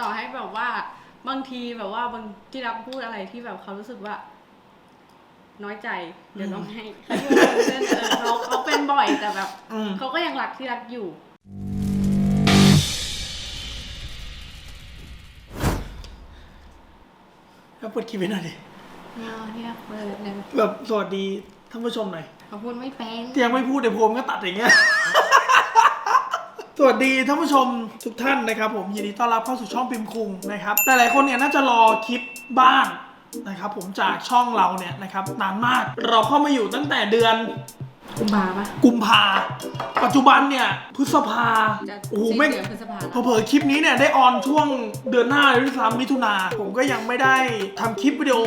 ต่อให้แบบว่า บางทีแบบว่าบางที่รักพูดอะไรที่แบบเขารู้สึกว่า น้อยใจ เดี๋ยวต้องให้เขาพูดเรื่องเออเขาเขาเป็นบ่อยแต่แบบอืม เขาก็ยังรักที่รักอยู่ แล้วเปิดคลิปไว้หน่อยดิเนี่ยที่รักเปิดเนี่ยแบบสวัสดีท่านผู้ชมหน่อยเขาพูดไม่เป็นที่ยังไม่พูดในโพมก็ตัดอย่างเงี้ย สวัสดีท่านผู้ชมทุกท่านนะครับ ผมยินดีต้อนรับเข้าสู่ช่องพิมพ์คุงนะครับหลายๆคนเนี่ยน่าจะรอคลิปบ้านนะครับผมจากช่องเราเนี่ยนะครับนานมากเราเข้ามาอยู่ตั้งแต่เดือน กุมภาปะ กุมภาปัจจุบันเนี่ยพฤษภาจะโอ้โหสิ้นไม่งเดือนพฤษภาแล้ว เผลอๆคลิปนี้เนี่ยได้ออนช่วงเดือนหน้าเลยด้วยซ้ำมิถุนาผมก็ยังไม่ได้ทำคลิปวิดีโอ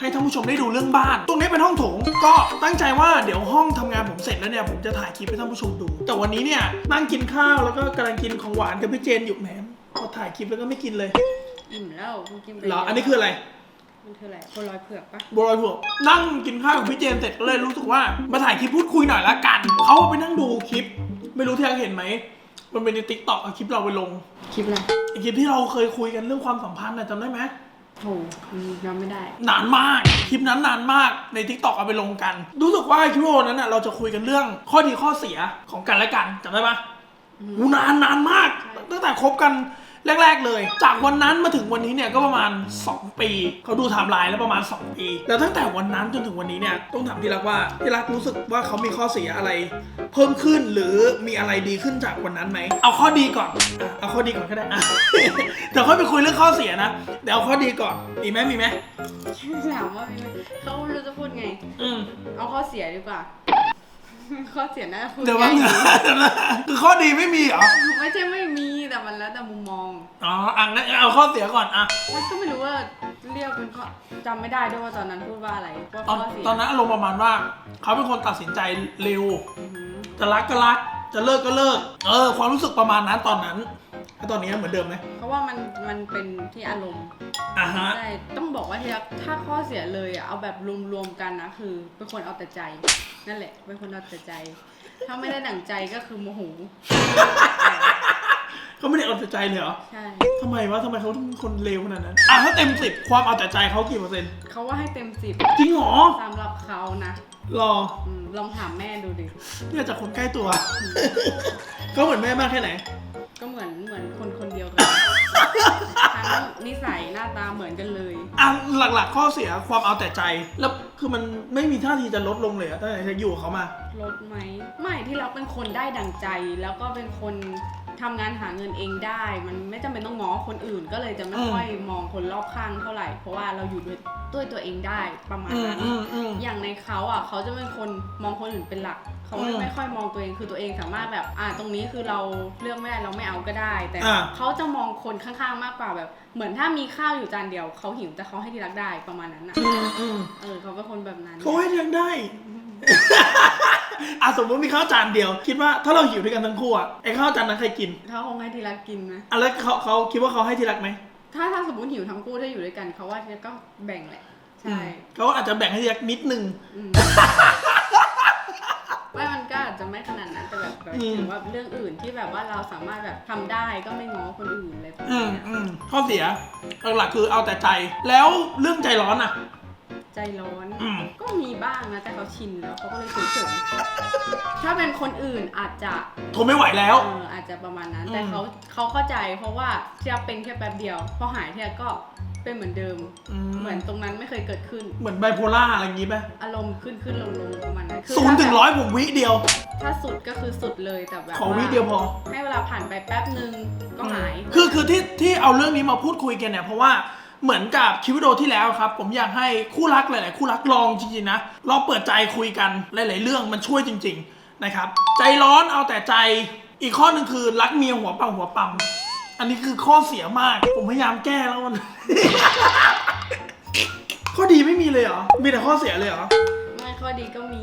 ให้ท่านผู้ชมได้ดูเรื่องบ้าน ตรงนี้เป็นห้องโถงก็ตั้งใจว่าเดี๋ยวห้องทำงานผมเสร็จแล้วเนี่ยผมจะถ่ายคลิปให้ท่านผู้ชมดู แต่วันนี้เนี่ยนั่งกินข้าวแล้วก็กำลังกินของหวานกับพี่เจนอยู่แหมพอถ่ายคลิปแล้วก็ไม่กินเลยอิ่มแล้วคุณกินไปเหรออันนี้คืออะไร มันคืออะไรคนลอยเผือกปะบัวลอยผัวนั่งกินข้าวกับพี่เจนเสร็จก็เลยรู้สึกว่ามาถ่ายคลิปพูดคุยหน่อยละกัน เขาไปนั่งดูคลิป ไม่รู้ที่ยังเห็นไหม มันเป็นในติ๊กต็อกเอาคลิปเราไปลงคลิปอะไรไอคลิปที่เราเคยคุยกันเรื่องความสัมพันธ์นะจำได้ไหม โหจำไม่ได้ นานมาก คลิปนั้นนานมากในทิกตอกเอาไปลงกัน รู้สึกว่าคลิปวิดีโอนั้นน่ะเราจะคุยกันเรื่องข้อดีข้อเสียของกันและกันจำได้ปะอูนานนานมากใช่ตั้งแต่คบกัน แรก ๆ เลย จากวันนั้นมาถึงวันนี้เนี่ยก็ประมาณ 2 ปีเขาดูไทม์ไลน์แล้วประมาณ 2 ปี แล้วตั้งแต่วันนั้นจนถึงวันนี้เนี่ยต้องถามที่รักว่าที่รักรู้สึกว่าเขามีข้อเสียอะไร เพิ่มขึ้นหรือมีอะไรดีขึ้นจากวันนั้นไหมเอาข้อดีก่อนอะเอาข้อดีก่อนก็ได้อะเดี๋ยวค่อยไปคุยเรื่องข้อเสียนะเดี๋ยวเอาข้อดีก่อนมีไหมมีไหมถามว่ามีไหมเขาไม่รู้จะพูดไง อืมเอาข้อเสียดีกว่า ข้อเสียน่าจะพูดเดี๋ยวว่าง่ายคือข้อดีไม่มีเหรอไม่ใช่ไม่มีแต่มันแล้วแต่มุมมองอ๋ออะงั้นเอาข้อเสียก่อนอะมันก็ไม่รู้ว่าเรียกเป็นข้อจำไม่ได้ด้วยว่าตอนนั้นพูดว่าอะไรว่าตอนข้อเสียตอนนั้นอารมณ์ประมาณว่า เขาเป็นคนตัดสินใจเร็วอือหือ จะรักก็รัก จะเลิกก็เลิก เออ ความรู้สึกประมาณนั้นตอนนั้นแล้วตอนนี้เหมือนเดิมไหมเพราะว่ามันมันเป็นที่อารมณ์อะฮะ ใช่ต้องบอกว่าที่รักถ้าข้อเสียเลยอะเอาแบบรวมๆกันนะคือเป็นคนเอาแต่ใจ นั่นแหละเป็นคนเอาแต่ใจ ถ้าไม่ได้ดั่งใจก็คือโมโหเขาไม่ได้เอาแต่ใจเลยเหรอใช่ทำไมวะทำไมเขาถึงเป็นคนเลวขนาดนั้น อะถ้าเต็มสิบความเอาแต่ใจเขากี่เปอร์เซ็นต์เขาว่าให้เต็มสิบจริงเหรอสำหรับเขานะ รออืมลองถามแม่ดูดิ เนี่ยจากคนใกล้ตัวเขาเหมือนแม่มากแค่ไหน ก็เหมือนเหมือนคนคนเดียวกัน ทั้งนิสัยหน้าตาเหมือนกันเลย อะหลักๆ ข้อเสียความเอาแต่ใจ แล้วคือมันไม่มีท่าทีจะลดลงเลยอะตั้งแต่จะอยู่กับเขามา ลดไหม ไม่ที่เราเป็นคนได้ดั่งใจ แล้วก็เป็นคน ทำงานหาเงินเองได้ มันไม่จำเป็นต้องง้อคนอื่น ก็เลยจะไม่อืมค่อยมองคนรอบข้างเท่าไหร่ เพราะว่าเราอยู่ด้วยด้วยตัวเองได้ประมาณอืมนั้นอืมอืมอย่างในเขาอะเขาจะเป็นคนมองคนอื่นเป็นหลัก เขาไม่อืมไม่ค่อยมองตัวเองคือตัวเองสามารถแบบ อ่าตรงนี้คือเราเลือกไม่ได้เราไม่เอาก็ได้ แต่อ่า เขาจะมองคนข้างๆมากกว่าแบบ เหมือนถ้ามีข้าวอยู่จานเดียวเขาหิวแต่เขาให้ที่รักได้ประมาณนั้นอะ อืมอืมเออเขาเป็นคนแบบนั้น เขาให้เลี้ยงได้ อะสมมติมีข้าวจานเดียว คิดว่าถ้าเราหิวด้วยกันทั้งคู่อะไอ้ข้าวจานนั้นใครกินเขาคงให้ที่รักกินไหมอะแล้วเขาเขาคิดว่าเขาให้ที่รักไหมถ้าถ้าสมมติหิวทั้งคู่ถ้าอยู่ด้วยกันเขาว่าที่รักก็แบ่งแหละ ใช่เขาอาจจะแบ่งให้ที่รักนิดนึงอืมไม่มันก็อาจจะไม่ขนาดนั้นแต่แบบแบบอืมถึงว่าเรื่องอื่นที่แบบว่าเราสามารถแบบทำได้ก็ไม่ง้อคนอื่นอะไรแบบอืมเนี้ยอืมข้อเสียหลักๆคือเอาแต่ใจแล้วเรื่องใจร้อนอะ ใจร้อนอืม ก็มีบ้างนะแต่เขาชินแล้วเขาก็เลยเฉยๆถ้าเป็นคนอื่นอาจจะทนไม่ไหวแล้ว เอออาจจะประมาณนั้นอืมแต่เขาเขาเข้าใจเพราะว่าเทียบเป็นแค่แป๊บเดียว พอหายเทียบก็เป็นเหมือนเดิม เหมือนตรงนั้นไม่เคยเกิดขึ้น เหมือนไบโพล่าอะไรอย่างงี้ป่ะอารมณ์ขึ้นขึ้นลงลงประมาณนั้นคือศูนย์ถึงถ้าร้อยผมวิเดียว ถ้าสุดก็คือสุดเลยแต่แบบขอวิเดียวพอ ให้เวลาผ่านไปแป๊บหนึ่งก็หาย คือคือที่ที่เอาเรื่องนี้มาพูดคุยกันเนี่ยเพราะว่า เหมือนกับคลิปวิดีโอที่แล้วครับ ผมอยากให้คู่รักหลาย ๆ คู่รักลองจริง ๆ นะลองเปิดใจคุยกันหลาย ๆ เรื่องมันช่วยจริง ๆ นะครับ ใจร้อนเอาแต่ใจอีกข้อหนึ่งคือรักเมียหัวปังหัวปั๊มอันนี้คือข้อเสียมาก ผมพยายามแก้แล้วมัน ข้อดีไม่มีเลยเหรอ มีแต่ข้อเสียเลยเหรอ ไม่ข้อดีก็มี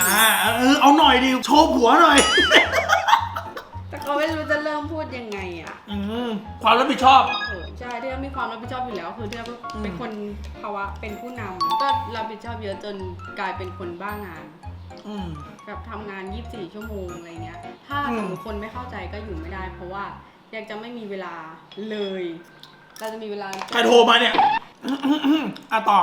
อ่าเออเอาหน่อยดิ โชว์ผัวหน่อย แต่เขาไม่รู้จะเริ่มพูดยังไงอะ อืมความรับผิดชอบ เออ ใช่ที่เรามีความรับผิดชอบอยู่แล้ว คือที่เราอืมเป็นคนภาวะเป็นผู้นำก็รับผิดชอบเยอะจนกลายเป็นคนบ้างาน อืม แบบทำงาน 24 ชั่วโมงอะไรเงี้ย ถ้าอืม สมมติคนไม่เข้าใจก็อยู่ไม่ได้ เพราะว่าอยากจะไม่มีเวลาเลย เราจะมีเวลาใครโทรมาเนี่ย อะต่อ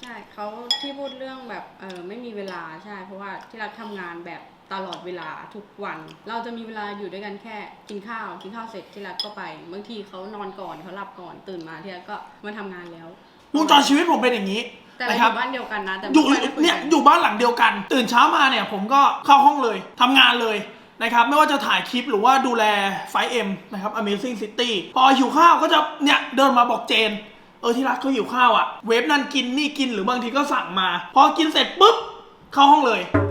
ใช่เขาที่พูดเรื่องแบบเออไม่มีเวลาใช่ เพราะว่าที่รักทำงานแบบ ตลอดเวลาทุกวัน เราจะมีเวลาอยู่ด้วยกันแค่กินข้าว กินข้าวเสร็จที่รักก็ไปบางทีเขานอนก่อนเขาหลับก่อนตื่นมาที่รักก็มาทำงานแล้ว วงจรชีวิตผมเป็นอย่างนี้แต่เรานะอครับยู่บ้านเดียวกันนะ แต่อยู่ไม่ค่อยได้คุยเนี่ยกันอยู่บ้านหลังเดียวกัน ตื่นเช้ามาเนี่ยผมก็เข้าห้องเลยทำงานเลยนะครับไม่ว่าจะถ่ายคลิปหรือว่าดูแลไฟเอ็มนะครับ Amazing City พอหิวข้าวก็จะเนี่ยเดินมาบอกเจน เออที่รักเขาหิวข้าวอะ่ะ เวฟนั่นกินนี่กินหรือบางทีก็สั่งมา พอกินเสร็จปุ๊บเข้าห้องเลยใช่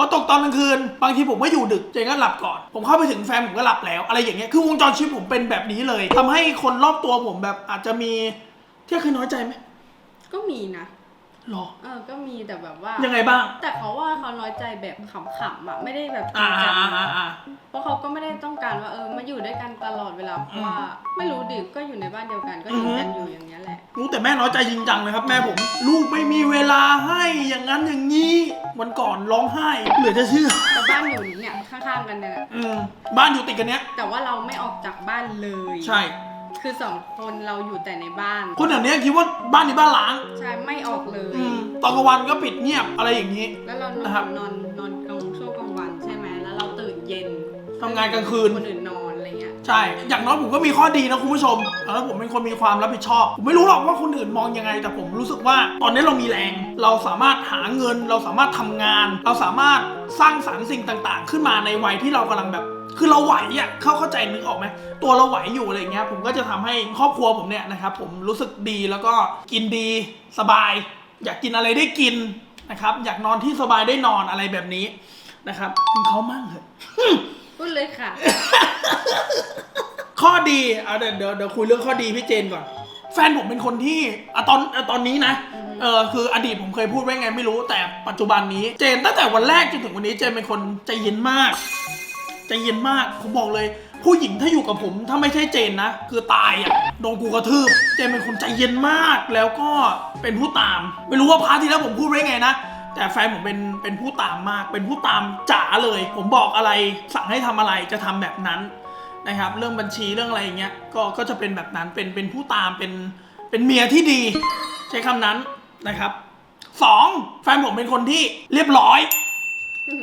พอตกตอนกลางคืน บางทีผมก็อยู่ดึกเจนก็หลับก่อน ผมเข้าไปถึงแฟนผมก็หลับแล้ว อะไรอย่างเงี้ยคือวงจรชีวิตผมเป็นแบบนี้เลยทำให้คนรอบตัวผมแบบอาจจะมีที่เคยน้อยใจไหมก็มีนะ หรอ เออก็มีแต่แบบว่า ยังไงบ้าง แต่เขาว่าเขาน้อยใจแบบขำๆอะไม่ได้แบบจริอ่างจังอ่าอ่าอ่า เพราะเขาก็ไม่ได้ต้องการว่าเออมาอยู่ด้วยกันตลอดเวลาเพราะว่าไม่รู้ดิก็อยู่ในบ้านเดียวกันก็อยู่กันอยู่อย่างเงี้ยแหละ รู้แต่แม่น้อยใจจริงจังเลยครับแม่ผม ลูกไม่มีเวลาให้อย่างนั้นอย่างนี้ วันก่อนร้องไห้เหลือจะเชื่อแต่บ้านอยู่เนี่ยข้างๆกันเนี่ยอืมบ้านอยู่ติดกันเนี้ยแต่ว่าเราไม่ออกจากบ้านเลย ใช่ คือสองคนเราอยู่แต่ในบ้านคนอย่างเนี้ยคิดว่าบ้านนี้บ้านล้างใช่ไม่ออกเลย อืมตอนกลางวันก็ปิดเงียบอะไรอย่างนี้ แล้วเรานอนะครับนนอนนอนกลางช่วงกลางวันใช่ไหมแล้วเราตื่นเย็นทำงานกลางคืน คนอื่นนอนอะไรเงี้ยใช่ อย่างน้อยผมก็มีข้อดีนะคุณผู้ชมแล้วผมเป็นคนมีความรับผิดชอบ ผมไม่รู้หรอกว่าคนอื่นมองยังไง แต่ผมรู้สึกว่าตอนนี้เรามีแรง เราสามารถหาเงิน เราสามารถทำงาน เราสามารถสร้างสรรค์สิ่งต่างๆ ขึ้นมาในวัยที่เรากำลังแบบ คือเราไหวอะเข้าเข้าใจนึกออกไหมตัวเราไหวอยู่อะไรเงี้ยผมก็จะทำให้ครอบครัวผมเนี่ยนะครับผมรู้สึกดีแล้วก็กินดีสบาย อยากกินอะไรได้กินนะครับอยากนอนที่สบายได้นอนอะไรแบบนี้นะครับถึงเขามั่งเหอะพูดเลยค่ะ ข้อดีเอาเดี๋ยวเดี๋ยวเดี๋ยวคุยเรื่องข้อดีพี่เจนก่อน แฟนผมเป็นคนที่อะตอนอะตอนนี้นะอือฮึเออคืออดีตผมเคยพูดไว้ไงไม่รู้แต่ปัจจุบันนี้เจนตั้งแต่วันแรกจนถึงวันนี้เจนเป็นคนใจเย็นมาก ใจเย็นมาก ผมบอกเลย ผู้หญิงถ้าอยู่กับผมถ้าไม่ใช่เจนนะ คือตายอะโดนกูกระทืบ เจนเป็นคนใจเย็นมาก แล้วก็เป็นผู้ตาม ไม่รู้ว่าพาร์ทที่แล้วผมพูดไว้ไงนะแต่แฟนผมเป็นเป็นผู้ตามมาก เป็นผู้ตามจ๋าเลย ผมบอกอะไรสั่งให้ทำอะไรจะทำแบบนั้นนะครับ เรื่องบัญชีเรื่องอะไรอย่างเงี้ยก็ก็จะเป็นแบบนั้นเป็นเป็นผู้ตามเป็นเป็นเมียที่ดี ใช้คำนั้นนะครับสองแฟนผมเป็นคนที่เรียบร้อย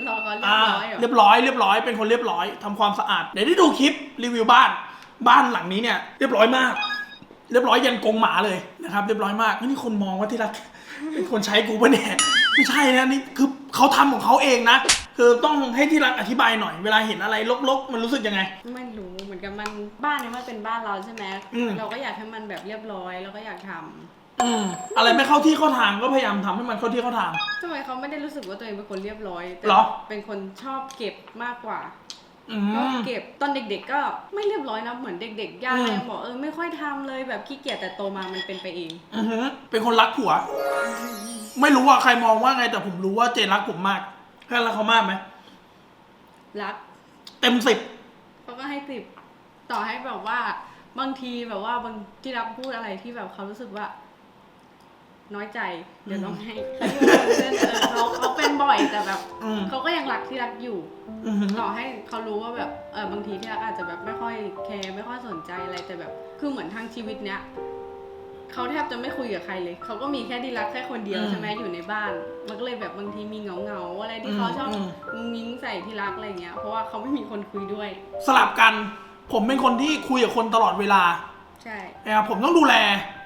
รอเขาเรียบอ่าร้อยเหรอ เรียบร้อยเรียบร้อยเป็นคนเรียบร้อยทำความสะอาดเดี๋ยวได้ดูคลิปรีวิวบ้าน บ้านหลังนี้เนี่ย เรียบร้อยมาก เรียบร้อยยันกรงหมาเลยนะครับ เรียบร้อยมากนี่คนมองว่าที่รักเป็นคนใช้กูปะเนี่ยไม่ใช่นะนี่คือเขาทำของเขาเองนะคือต้องให้ที่รักอธิบายหน่อยเวลาเห็นอะไรลกๆ มันรู้สึกยังไง ไม่รู้เหมือนกันมันบ้านเนี้มันเป็นบ้านเราใช่ไหมอืมเราก็อยากให้มันแบบเรียบร้อยแล้วก็อยากทำ อืมอะไรไม่เข้าที่เข้าทางก็พยายามทำให้มันเข้าที่เข้าทาง ทำไมเขาไม่ได้รู้สึกว่าตัวเองเป็นคนเรียบร้อยแต่เหรอ เป็นคนชอบเก็บมากกว่าอืชอบมเก็บตอนเด็กๆก็ไม่เรียบร้อยนะเหมือนเด็กๆย่าอืม ยังบอกเออไม่ค่อยทำเลยแบบขี้เกียจแต่โตมามันเป็นไปเองอือหือเป็นคนรักผัว ไม่รู้ว่าใครมองว่าไงแต่ผมรู้ว่าเจนรักผมมากแค่รักเขามากไหมรักเต็มสิบ เขาก็ให้สิบต่อให้แบบว่าบางทีแบบว่าบางที่รักพูดอะไรที่แบบเขารู้สึกว่า น้อยใจเดี๋ยวต้องให้เพื่อนเออเขาเขาเป็นบ่อยแต่แบบอืมเขาก็ยังรักที่รักอยู่อือหือต่อให้เขารู้ว่าแบบเออบางทีที่รักอาจจะแบบไม่ค่อยแคร์ไม่ค่อยสนใจอะไรแต่แบบคือเหมือนทางชีวิตเนี้ยเขาแทบจะไม่คุยกับใครเลยเขาก็มีแค่ที่รักแค่คนเดียวใช่ไหมอยู่ในบ้าน มันก็เลยแบบบางทีมีเหงาเงาๆอะไรที่เขาชอบงุ้งนิ้งใส่ที่รักอะไรเงี้ยเพราะว่าเขาไม่มีคนคุยด้วย สลับกัน ผมเป็นคนที่คุยกับคนตลอดเวลาใช่ นะครับผมต้องดูแล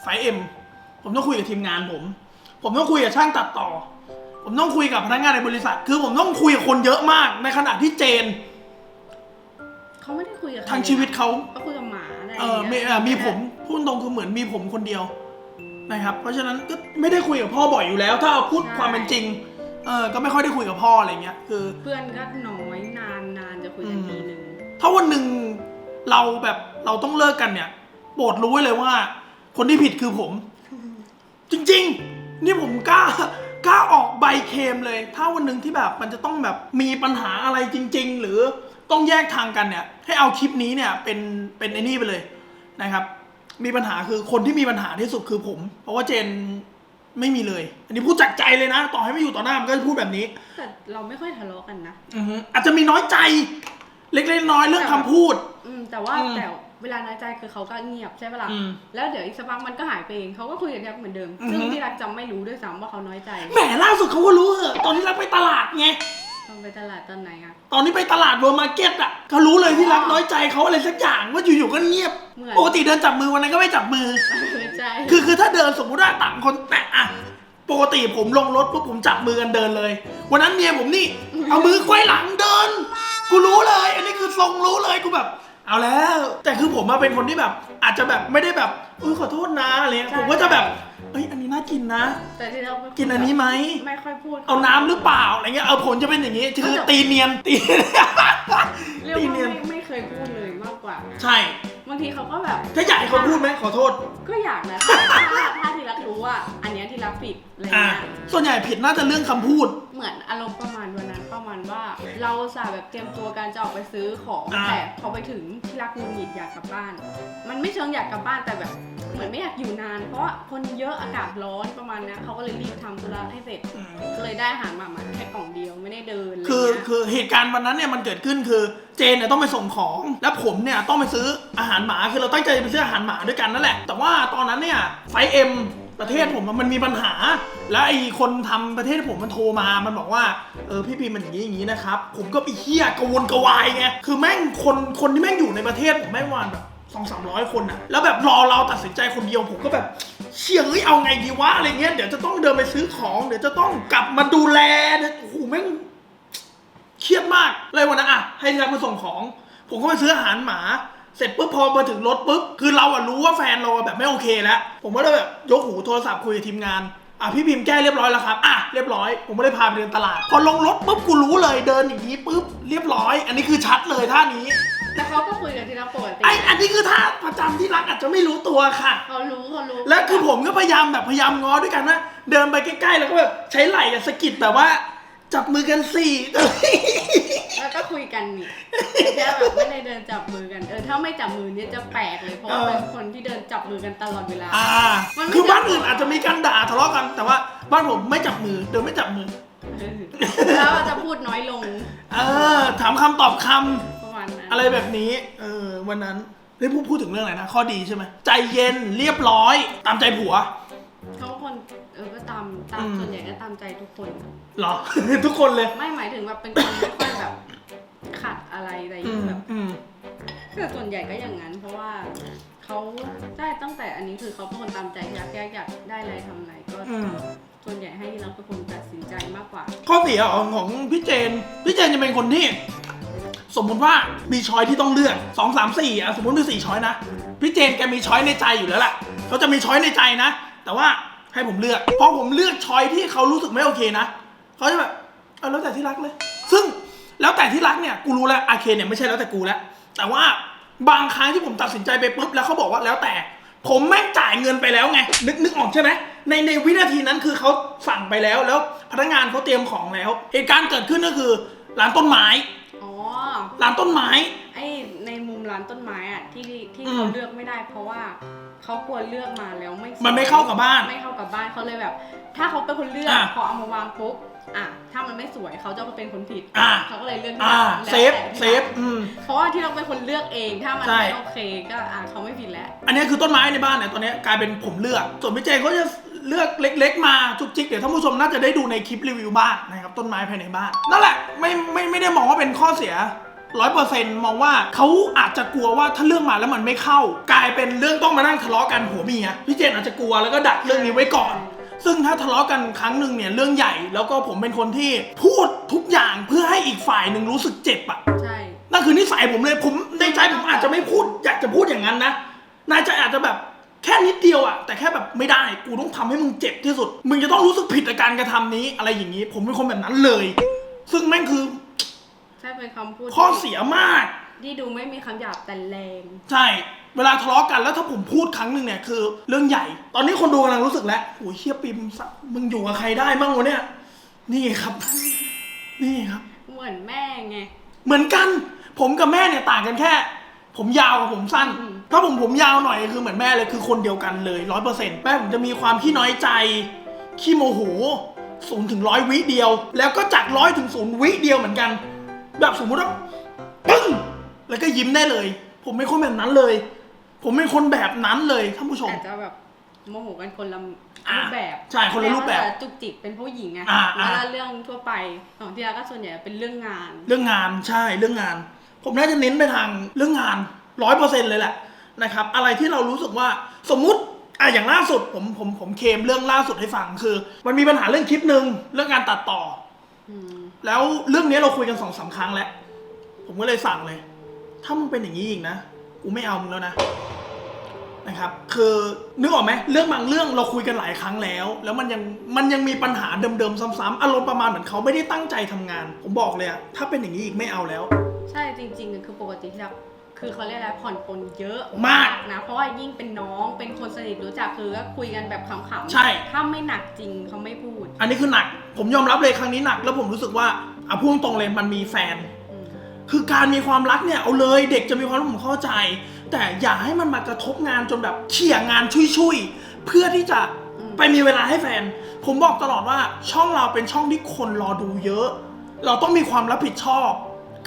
ไฟเอ็ม ผมต้องคุยกับทีมงานผม ผมต้องคุยกับช่างตัดต่อ ผมต้องคุยกับพนักงานในบริษัท คือผมต้องคุยกับคนเยอะมาก ในขณะที่เจน เขาไม่ได้คุยกับใครทางชีวิตเขา เขาคุยกับหมาอะไรเออมีงี้ยเอ่อมีผมพูดตรงคือเหมือนมีผมคนเดียวนะครับ เพราะฉะนั้นก็ไม่ได้คุยกับพ่อบ่อยอยู่แล้ว ถ้าเอาพูดความเป็นจริง เออก็ไม่ค่อยได้คุยกับพ่ออะไรเงี้ย คือ เพื่อนก็น้อยนานนานจะคุยกันทีนึงถ้าวันหนึ่งเราแบบเราต้องเลิกกันเนี่ยโปรดรู้ไว้เลยว่า คนที่ผิดคือผม จริงๆ นี่ผมกล้ากล้าออกใบเคลมเลย ถ้าวันหนึ่งที่แบบมันจะต้องแบบมีปัญหาอะไรจริง ๆ หรือต้องแยกทางกันเนี่ย ให้เอาคลิปนี้เนี่ยเป็นเป็นไอ้นี่ไปเลยนะครับ มีปัญหาคือคนที่มีปัญหาที่สุดคือผม เพราะว่าเจนไม่มีเลย อันนี้พูดจากใจเลยนะ ต่อให้ไม่อยู่ต่อหน้ามันก็จะพูดแบบนี้ แต่เราไม่ค่อยทะเลาะกันนะอือฮึอาจจะมีน้อยใจ เล็กๆน้อยๆเรื่องคำพูด อืมแต่ว่าอืม แต่ เวลาน้อยใจคือเขาก็เงียบใช่ปะล่ะอืมแล้วเดี๋ยวอีกสักพักมันก็หายไปเองเขาก็คุยกับที่รักเหมือนเดิม อือฮึ ซึ่งที่รักจำไม่รู้ด้วยซ้ำว่าเขาน้อยใจแหมล่าสุดเขาก็รู้เหอะตอนที่รักไปตลาดไงต้องไปตลาดตอนไหนอะตอนนี้ไปตลาดเวอร์มาร์เก็ตอะเขารู้เลยที่รักน้อยใจเขาอะไรสักอย่างว่าอยู่ๆก็เงียบเหมือนปกติเดินจับมือวันนั้นก็ไม่จับมือใช่คือคือถ้าเดินสมมุติว่าต่างคนแต่อะปกติผมลงรถปุ๊บผมจับมือกันเดินเลย วันนั้นเมียผมนี่ เอามือไขว้หลังเดิน กูรู้เลย อันนี้คือทรงรู้เลยกูแบบ เอาแล้ว แต่คือผมมาเป็นคนที่แบบ อาจจะแบบไม่ได้แบบเออขอโทษนะอะไรเงี้ยผมก็จะแบบเอ้ยอันนี้น่ากินนะ แต่ที่เราไม่กินอันนี้ไหม ไม่ค่อยพูด เอาน้ำหรือเปล่าอะไรเงี้ย เออผมจะเป็นอย่างนี้ คือตีเนียนตี เรียกตีว่าเนียน ไม่ไม่เคยพูดเลยมากกว่าใช่ บางทีเขาก็แบบ ถ้าอยากให้เขาพูดไหมขอโทษ ก็อยากนะ ถ้าถ้าถ้าที่รักรู้ว่า อันเนี้ยที่รักผิดอะไรอ่า เงี้ยส่วนใหญ่ผิดน่าจะเรื่องคำพูด เหมือนอารมณ์ประมาณวันนั้น ประมาณว่า เราสาแบบเตรียมตัวการจะออกไปซื้อของอ่า แต่พอไปถึงที่รักงุนหงิดอยากกลับบ้าน มันไม่เชิงอยากกลับบ้านแต่แบบ เหมือนไม่อยากอยู่นาน เพราะว่าคนเยอะอากาศร้อนประมาณเนี้ยเขาก็เลยรีบทำธุระให้เสร็จอืมก็เลยได้อาหารมามาแค่กล่องเดียวไม่ได้เดินอะไรคือเงี้ยคือเหตุการณ์วันนั้นเนี่ยมันเกิดขึ้นคือเจนเนี่ยต้องไปส่งของ แล้วผมเนี่ยต้องไปซื้ออาหารหมาคือเราตั้งใจจะไปซื้ออาหารหมาด้วยกันนั่นแหละ แต่ว่าตอนนั้นเนี่ยไฟเอ็ม ประเทศผมอะมันมีปัญหา แล้วไอ้คนทำประเทศผมมันโทรมา มันบอกว่า เออพี่พีมันอย่างนี้อย่างนี้นะครับ ผมก็ไปเฮี้ยกระวนกระวายไง คือแม่งคนคนที่แม่งอยู่ในประเทศผมแม่งวานแบบสองสามร้อยคนอะแล้วแบบรอเราตัดสินใจคนเดียวผมก็แบบเชี่ยเอ้ยเอาไงดีวะอะไรเงี้ย เดี๋ยวจะต้องเดินไปซื้อของ เดี๋ยวจะต้องกลับมาดูแลเนี่ยโอ้โหแม่ง เครียดมากเลยวันนั้นอะให้ที่รักมาส่งของ ผมก็ไปซื้ออาหารหมา เสร็จปุ๊บพอมาถึงรถปุ๊บคือเราอะรู้ว่าแฟนเราอะแบบไม่โอเคแล้ว ผมก็เลยแบบยกหูโทรศัพท์คุยกับทีมงานอะพี่พิมพ์แก้เรียบร้อยแล้วครับอะเรียบร้อย ผมไม่ได้พาไปเดินตลาด พอลงรถปุ๊บกูรู้เลยเดินอย่างนี้ปุ๊บเรียบร้อย อันนี้คือชัดเลยท่านี้แต่เขาก็คุยกับที่รักปกติไออันนี้คือท่าประจำที่รักอาจจะไม่รู้ตัวค่ะ เขารู้เขารู้แล้วคือผมก็พยายามแบบพยายามง้อด้วยกันนะเดินไปใกล้ๆแล้วก็แบบใช้ไหล่อะสะกิดแบบว่า จับมือกันสี่แล้วก็คุยกันนี่แค่แบบไม่ได้เดินจับมือกันเออถ้าไม่จับมือเนี่ยจะแปลกเลยเพราะว่าเออเป็นคนที่เดินจับมือกันตลอดเวลาอ่ามันไม่คือบ้านอื่นอาจจะมีการด่าทะเลาะกัน แต่ว่าบ้านผมไม่จับมือเดินไม่จับมือเออแล้วจะพูดน้อยลง เออ ถามคำตอบคำประมาณนั้นอะไรแบบนี้ เออ วันนั้นได้พูดพูดถึงเรื่องอะไรนะ ข้อดีใช่ไหม ใจเย็นเรียบร้อย ตามใจผัว เขาคนเออก็ตามตามอืม ส่วนใหญ่ก็ตามใจทุกคนเหรอ ทุกคนเลยไม่หมายถึงแบบเป็นคนไม่ค่อยแบบขัดอะไรอะไรอย่างอืมเงี้ยแบบอืมแต่ส่วนใหญ่ก็อย่างนั้น เพราะว่าเขาได้ตั้งแต่อันนี้คือเขาเป็นคนตามใจอยากอยากอยากได้อะไรทำอะไรก็อืมส่วนใหญ่ให้เราเป็นคนตัดสินใจมากกว่า ข้อเสียของของพี่เจน พี่เจนจะเป็นคนที่ สมมุติว่ามีช้อยที่ต้องเลือกสองสามสี่อะสมมติมีสี่ช้อยนะพี่เจนแกมีช้อยในใจอยู่แล้วแหละเขาจะมีช้อยในใจนะ แต่ว่า ให้ผมเลือกพอผมเลือกช้อยที่เขารู้สึกไม่โอเคนะเขาจะแบบเออแล้วแต่ที่รักเลย ซึ่งแล้วแต่ที่รักเนี่ยกูรู้แล้วอาเคเนี่ยไม่ใช่แล้วแต่กูแล้วแต่ว่าบางครั้งที่ผมตัดสินใจไปปุ๊บแล้วเขาบอกว่าแล้วแต่ ผมแม่งจ่ายเงินไปแล้วไง นึกนึกออกใช่ไหมในในวินาทีนั้นคือเขาสั่งไปแล้วแล้วพนักงานเขาเตรียมของแล้ว เหตุการณ์เกิดขึ้นก็คือร้านต้นไม้อ๋อร้านต้นไม้ไอ้ในมุม ร้านต้นไม้อะที่ที่อืม เขาเลือกไม่ได้ เพราะว่าเขากลัวเลือกมาแล้วไม่สวยมันไม่เข้ากับบ้าน ไม่เข้ากับบ้านเขาเลยแบบ ถ้าเขาเป็นคนเลือกอะพอเอามาวางปุ๊บอะถ้ามันไม่สวยเขาจะเป็นคนผิดอะ เขาก็เลยเลือกอ่าแล้วเซฟแต่ที่เซฟอืม เพราะว่าที่เราเป็นคนเลือกเองถ้ามันใช่ ไม่โอเคก็อะเขาไม่ผิดแล้ว อันนี้คือต้นไม้ในบ้านเนี่ยตอนนี้กลายเป็นผมเลือก ส่วนพี่เจเขาจะเลือกเล็ก ๆ มาจุกจิกเดี๋ยวท่านผู้ชมน่าจะได้ดูในคลิปรีวิวบ้านนะครับต้นไม้ภายในบ้านนั่นแหละไม่ไม่ไม่ได้มองว่าเป็นข้อเสีย ร้อยเปอร์เซ็นต์มองว่าเขาอาจจะกลัวว่าถ้าเรื่องมาแล้วมันไม่เข้า กลายเป็นเรื่องต้องมานั่งทะเลาะกันผัวเมียพี่เจนอาจจะกลัวแล้วก็ดักเรื่องนี้ไว้ก่อน ซึ่งถ้าทะเลาะกันครั้งหนึ่งเนี่ยเรื่องใหญ่แล้วก็ผมเป็นคนที่พูดทุกอย่างเพื่อให้อีกฝ่ายหนึ่งรู้สึกเจ็บอะใช่ นั่นคือนิสัยผมเลยผมในใจผมอาจจะไม่พูด อยากจะพูดอย่างนั้นนะนายใจอาจจะแบบแค่นิดเดียวอะแต่แค่แบบไม่ได้กูต้องทำให้มึงเจ็บที่สุด มึงจะต้องรู้สึกผิดกับการกระทำนี้อะไรอย่างนี้ ผมเป็นคนแบบนั้นเลย ซึ่งแม่งคือ ใช่เป็นคำพูดข้อเสียมาก ที่ดูไม่มีคำหยาบแต่แรง ใช่ เวลาทะเลาะกันแล้วถ้าผมพูดครั้งหนึ่งเนี่ยคือ เรื่องใหญ่ ตอนนี้คนดูกำลังรู้สึกแล้วโอ้ยเฮียปิมสัตว์มึงอยู่กับใครได้มั่งวะเนี่ย นี่ครับ นี่ครับ เหมือนแม่ไง เหมือนกัน ผมกับแม่เนี่ยต่างกันแค่ ผมยาวกับผมสั้น อืม ถ้าผมผมยาวหน่อยคือเหมือนแม่เลยคือคนเดียวกันเลยร้อยเปอร์เซ็นต์แม่ผมจะมีความขี้น้อยใจขี้โมโหศูนย์ถึงร้อยวิเดียว แล้วก็จากร้อยถึงศูนย์วิเดียวเหมือนกัน แบบสมมุติว่าปึ้งแล้วก็ยิ้มได้เลยผผมเป็นคนแบบนั้นเลย ผมเป็นคนแบบนั้นเลยท่านผู้ชม อาจจะแบบโมโหกันคนละอะรูปแบบใช่คนละรูปแบบม่ว่าจะจุกจิกเป็นผู้หญิงอะอะ แล้วอะเรื่องทั่วไปของที่รักก็ส่วนใหญ่เป็นเรื่องงาน เรื่องงานใช่เรื่องงาน ผมน่าจะเน้นไปทางเรื่องงานร้อยเปอร์เซ็นเลยแหละนะครับ อะไรที่เรารู้สึกว่าสมมุติอะอย่างล่าสุดผมผมผมเคลมเรื่องล่าสุดให้ฟังคือ มันมีปัญหาเรื่องคลิปหนึ่งเรื่องการตัดต่อ อืม แล้วเรื่องนี้เราคุยกันสองสามครั้งแล้ว ผมก็เลยสั่งเลย ถ้ามึงเป็นอย่างนี้อีกนะ กูไม่เอามึงแล้วนะ นะครับ คือนึกออกไหมเรื่องบางเรื่องเราคุยกันหลายครั้งแล้ว แล้วมันยังมันยังมีปัญหาเดิมๆซ้ำๆอารมณ์ประมาณเหมือนเขาไม่ได้ตั้งใจทำงาน ผมบอกเลยอะถ้าเป็นอย่างนี้อีกไม่เอาแล้ว ใช่จริงๆคือปกติที่รักคือเขาเรียกอะไรผ่อนปลนเยอะมากนะเพราะว่ายิ่งเป็นน้องเป็นคนสนิทรู้จักคือก็คุยกันแบบขำๆใช่ถ้าไม่หนักจริงเขาไม่พูด อันนี้คือหนัก ผมยอมรับเลยครั้งนี้หนัก แล้วผมรู้สึกว่าอะพูดตรงๆเลยมันมีแฟนอืมคือการมีความรักเนี่ยเอาเลยเด็กจะมีความรักผมเข้าใจ แต่อย่าให้มันมากระทบงานจนแบบเขี่ยงานชุยๆเพื่อที่จะอืมไปมีเวลาให้แฟน ผมบอกตลอดว่าช่องเราเป็นช่องที่คนรอดูเยอะ เราต้องมีความรับผิดชอบ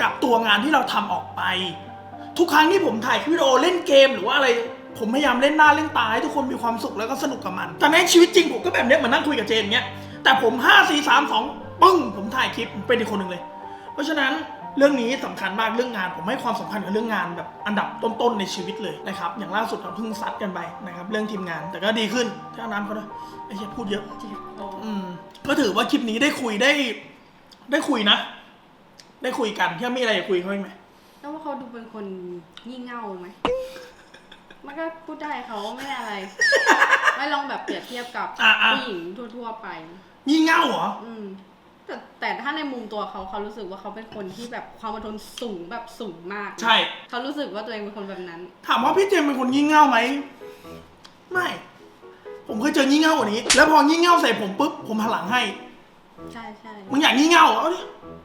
กับตัวงานที่เราทำออกไป ทุกครั้งที่ผมถ่ายคลิปวิดีโอเล่นเกมหรือว่าอะไรผมพยายามเล่นหน้าเล่นตาให้ทุกคนมีความสุขแล้วก็สนุกกับมัน แต่ในชีวิตจริงผมก็แบบเนี้ยเหมือนนั่งคุยกับเจนอย่างเงี้ย แต่ผม5 4 3 2ปึ้ง ผมถ่ายคลิปผมเป็นอีกคนหนึ่งเลย เพราะฉะนั้นเรื่องนี้สำคัญมากเรื่องงาน ผมให้ความสำคัญกับเรื่องงานแบบอันดับต้นๆในชีวิตเลยนะครับ อย่างล่าสุดเราเพิ่งซัดกันไปนะครับเรื่องทีมงานแต่ก็ดีขึ้นที่เอาน้ำเขาด้วยไอ้เหี้ยพูดเยอะเจ็บคออืมก็ถือว่าคลิปนี้ได้คุยได้ ได้คุยนะ ได้คุยกันที่มีอะไรจะคุยเขาอีกไหมแล้วว่าเขาดูเป็นคนงี่เง่าไหมมันก็พูดได้เขาไม่ได้อะไร ไม่ลองแบบเปรียบเทียบกับอะอะผู้หญิงทั่วๆไป งี่เง่าเหรอ อืมแต่แต่ถ้าในมุมตัวเขาเขารู้สึกว่าเขาเป็นคนที่แบบความอดทนสูงแบบสูงมากนะใช่ เขารู้สึกว่าตัวเองเป็นคนแบบนั้น ถามว่าพี่เจมส์เป็นคนงี่เง่าไหม ไม่ ผมเคยเจองี่เง่ากว่านี้ แล้วพองี่เง่าใส่ผมปุ๊บ ผมหันหลังให้ ใช่ใช่มึงอยากงี่เง่าเหรอเอาดิ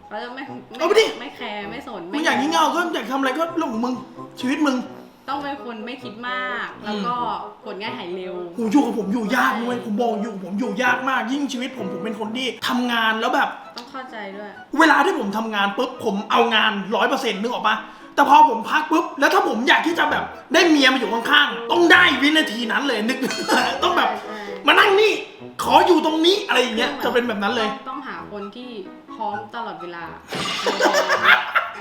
เขาจะไม่เอาไปดิ ไม่แคร์ไม่สนมึงอยากงี่เง่าก็อยากทำอะไรก็เรื่องของมึงชีวิตมึง ต้องเป็นคนไม่คิดมาก แล้วก็กดง่ายหายเร็วหูอยู่กับผมอยู่ยากด้วยผมบอกอยู่กับผมอยู่ยากมาก ยิ่งชีวิตผมผมเป็นคนที่ทำงานแล้วแบบ ต้องเข้าใจด้วย เวลาที่ผมทำงานปุ๊บผมเอางานร้อยเปอร์เซ็นต์นึกออกปะแต่พอผมพักปุ๊บแล้วถ้าผมอยากที่จะแบบได้เมียมาอยู่ข้างๆต้องได้วินาทีนั้นเลยนึก ต้องแบบ ใช่มานั่งนี่ ขออยู่ตรงนี้อะไรอย่างเงี้ยจะเป็นแบบนั้นเลย ต้องต้องหาคนที่พร้อมตลอดเวลา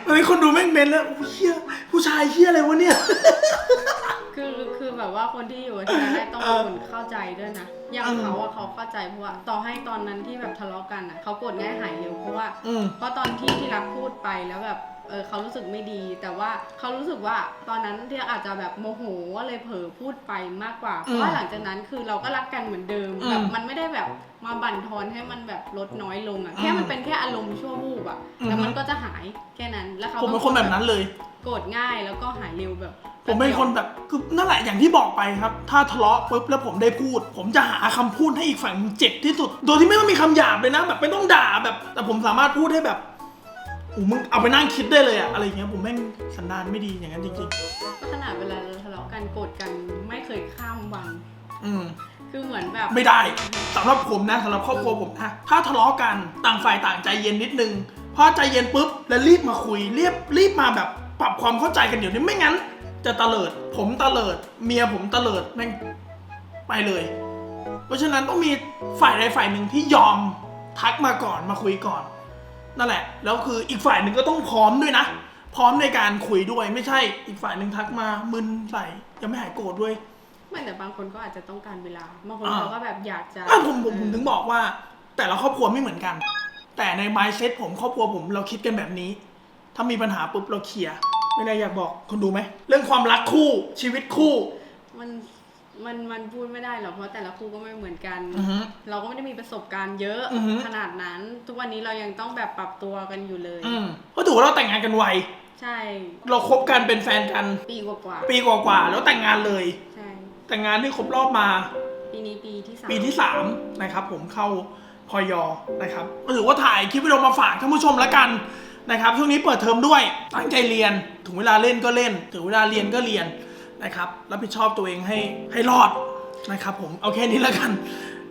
เฮ้ยคนดูแม่งเมนแล้วโอ้ยเฮียผู้ชายเฮียอะไรวะเนี่ย คือคือแบบว่าคนที่อยู่กับที่ได้ต้องเป็นคนเข้าใจด้วยนะ อย่างอืมเขาอะเขาเข้าใจเพราะว่าต่อให้ตอนนั้นที่แบบทะเลาะกันอะเขากดง่ายหายเร็วเพราะว่าอืม เพราะตอนที่ที่รักพูดไปแล้วแบบเออเขารู้สึกไม่ดี แต่ว่าเขารู้สึกว่าตอนนั้นที่อาจจะแบบโมโหก็เลยเผลอพูดไปมากกว่าเพราะว่าหลังจากนั้นคือเราก็รักกันเหมือนเดิมอืมแบบมันไม่ได้แบบ มาบั่นทอนให้มันแบบลดน้อยลงอะแค่มันเป็นแค่อารมณ์ชั่ววูบอะอืมแล้วมันก็จะหายแค่นั้นแล้วเขาผมเป็นคนแบบนั้นเลย โกรธง่ายแล้วก็หายเร็วแบบ ผมเป็นคนแบบคือนั่นแหละอย่างที่บอกไปครับ ถ้าทะเลาะปุ๊บแล้วผมได้พูด ผมจะหาคำพูดให้อีกฝั่งเจ็บที่สุด โดยที่ไม่ต้องมีคำหยาบเลยนะแบบไม่ต้องด่าแบบ แต่ผมสามารถพูดให้แบบโอ้มึงเอาไปนั่งคิดได้เลยอะอะไรอย่างเงี้ยผมแม่งสันดานไม่ดีอย่างนั้นจริงก็ขนาดเวลาเราทะเลาะกันโกรธกันไม่เคยข้ามวันๆอืม คือเหมือนแบบไม่ได้สำหรับผมนะสำหรับครอบครัวผมนะถ้าทะเลาะกันต่างฝ่ายต่างใจเย็นนิดนึงพอใจเย็นปุ๊บแล้วรีบมาคุยรีบรีบมาแบบปรับความเข้าใจกันเดี๋ยวนี้ไม่งั้น จะตะเลิด ผมตะเลิด เมียผมตะเลิดแม่งไปเลย เพราะฉะนั้นต้องมีฝ่ายใดฝ่ายหนึ่งที่ยอมทักมาก่อนมาคุยก่อน นั่นแหละ แล้วคืออีกฝ่ายหนึ่งก็ต้องพร้อมด้วยนะ พร้อมในการคุยด้วยไม่ใช่อีกฝ่ายหนึ่งทักมามึนใส่ยังไม่หายโกรธด้วย ไม่แต่บางคนก็อาจจะต้องการเวลาบางคนอ่าเขาก็แบบอยากจะอะผมผมผมถึงบอกว่า แต่ละครอบครัวไม่เหมือนกัน แต่ใน mindset ผมครอบครัวผมเราคิดกันแบบนี้ ถ้ามีปัญหาปุ๊บเราเคลียร์ไม่ได้อยากบอกคนดูไหมเรื่องความรักคู่ชีวิตคู่ มันมันมันพูดไม่ได้หรอกเพราะแต่ละคู่ก็ไม่เหมือนกัน อือฮึเราก็ไม่ได้มีประสบการณ์เยอะอือฮึ ขนาดนั้น ทุกวันนี้เรายังต้องแบบปรับตัวกันอยู่เลย อืมก็ถือว่าเราแต่งงานกันไวใช่ เราคบกันเป็นแฟนกันปีกว่าปีกว่าๆแล้วแต่งงานเลย ๆใช่ แต่งงานที่ครบรอบมา ปีนี้ปีที่สามปีที่ 3 นะครับ ผมเข้าพอยอนะครับก็ถือว่าถ่ายคลิปวิดีโอมาฝากท่านผู้ชมแล้วกันนะครับช่วงนี้เปิดเทอมด้วยตั้งใจเรียนถึงเวลาเล่นก็เล่น ถึงเวลาเรียนก็เรียนนะครับรับผิดชอบตัวเองให้ให้รอดนะครับ ผมเอาแค่นี้แล้วกัน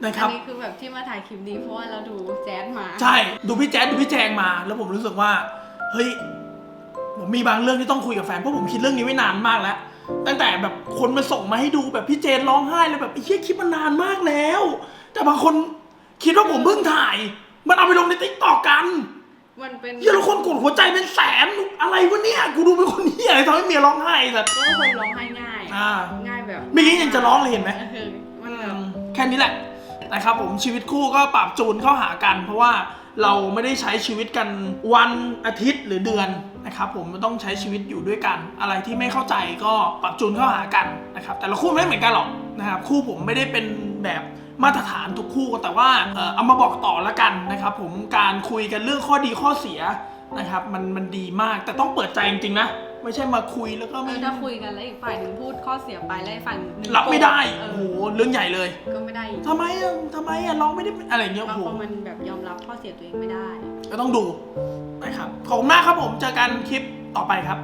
นะคอัรับนนี้คือแบบที่มาถ่ายคลิปนี้เพราะว่าเราดูแจ๊ดมา ใช่ดูพี่แจ๊ดดูพี่แจงมา แล้วผมรู้สึกว่าเฮ้ยผมผมมีบางเรื่องที่ต้องคุยกับแฟนเพราะผมคิดเรื่องนี้ไว้นานมากแล้ว ตั้งแต่แบบคนมาส่งมาให้ดูแบบพี่เจนร้องไห้เลยแบบไอ้เหี้ยคลิปมันนานมากแล้ว แต่บางคนคิดว่าผมเพิ่งถ่าย มันเอาไปลงในติ๊กตอกกันมันเป็นเหี้ยแล้วคนกดหัวใจเป็นแสนอะไรวะเนี่ยกูดูเป็นคนเหี้ยอะไรทำให้เมียร้องไห้สัตว์ ก็คนร้องไห้ง่ายอ่า ง่ายแบบเมื่อกี้ยังจะร้องเลยเห็นไหมออมันแบบ แค่นี้แหละนะครับผมชีวิตคู่ก็ปรับจูนเข้าหากัน เพราะว่า เราไม่ได้ใช้ชีวิตกันวันอาทิตย์หรือเดือนนะครับผมมันต้องใช้ชีวิตอยู่ด้วยกัน อะไรที่ไม่เข้าใจก็ปรับจูนเข้าหากันนะครับแต่ละคู่ไม่เหมือนกันหรอกนะครับคู่ผมไม่ได้เป็นแบบมาตรฐานทุกคู่แต่ว่าเออเอามาบอกต่อละกันนะครับผมการคุยกันเรื่องข้อดีข้อเสีย นะครับ มันมันดีมากแต่ต้องเปิดใจจริงๆนะ ไม่ใช่มาคุยแล้วก็เอไม่อถ้าคุยกันแล้วอีกฝ่ายหนึ่งพูดข้อเสียไปแล้วอีกฝ่ายหนึ่งรับไม่ได้เอโอ้โหอเรื่องใหญ่เลยก็ไม่ได้อีกทำไมอะทำไมอะเราไม่ได้เป็นอะไรเงี้ยบางโอ้โห คนมันแบบยอมรับข้อเสียตัวเองไม่ได้ ก็ต้องดูนะครับขอบคุณมากครับผม เจอกันคลิปต่อไปครับ